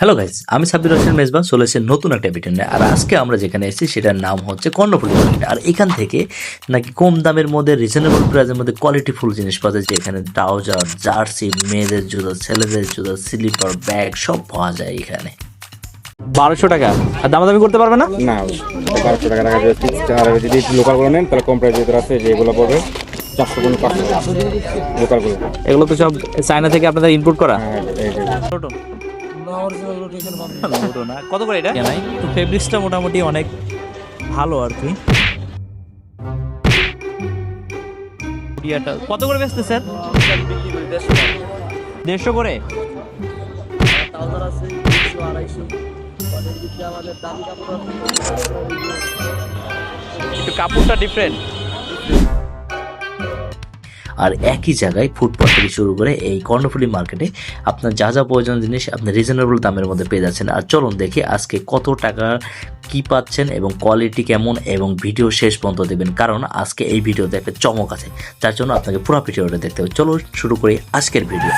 Hello guys আমি সাব্বির হোসেন মেজবান চলে এসেছি নতুন একটা ভিডিও নিয়ে। আর আজকে আমরা যেখানে এসেছি সেটার নাম হচ্ছে কর্ণফুলি মার্কেট আর এখান থেকে নাকি কম দামের মধ্যে রিজনেবল প্রাইসের মধ্যে কোয়ালিটি ফুল জিনিস পাওয়া যায় যেখানে ট্রাউজার জার্সি মেয়েদের জুতো ছেলেদের জুতো স্লিপার ব্যাগ সব পাওয়া যায় এখানে। বারোশো টাকা। আর দামাদামি করতে পারবে না? না বারোশো টাকা টাকা আর যদি লোকালগুলো নেন তাহলে কম প্রাইস ভিতরে আছে যে এগুলো পড়বে চারশো কোনো পাঁচশো। লোকালগুলো এগুলো তো সব চায়না থেকে আপনাদের ইনপুট করা? না। কত করে এটা? নাই তো ফেব্রিক্সটা মোটামুটি অনেক ভালো আর কি। কত করে বেচতে স্যার? দেড়শো করে? একটু কাপড়টা ডিফারেন্ট আর একই জায়গায় ফুটপাথ থেকে শুরু করে এই কর্ণফুলি মার্কেটে আপনার যা যা প্রয়োজন জিনিস আপনি রিজনেবল দামের মধ্যে পেয়ে যাচ্ছেন। আর চলুন দেখি আজকে কত টাকা কি পাচ্ছেন এবং কোয়ালিটি কেমন এবং ভিডিও শেষ পর্যন্ত দেবেন কারণ আজকে এই ভিডিওতে একটা চমক আছে, যার জন্য আপনাকে পুরো ভিডিওটা দেখতে হবে। চলো শুরু করি আজকের ভিডিও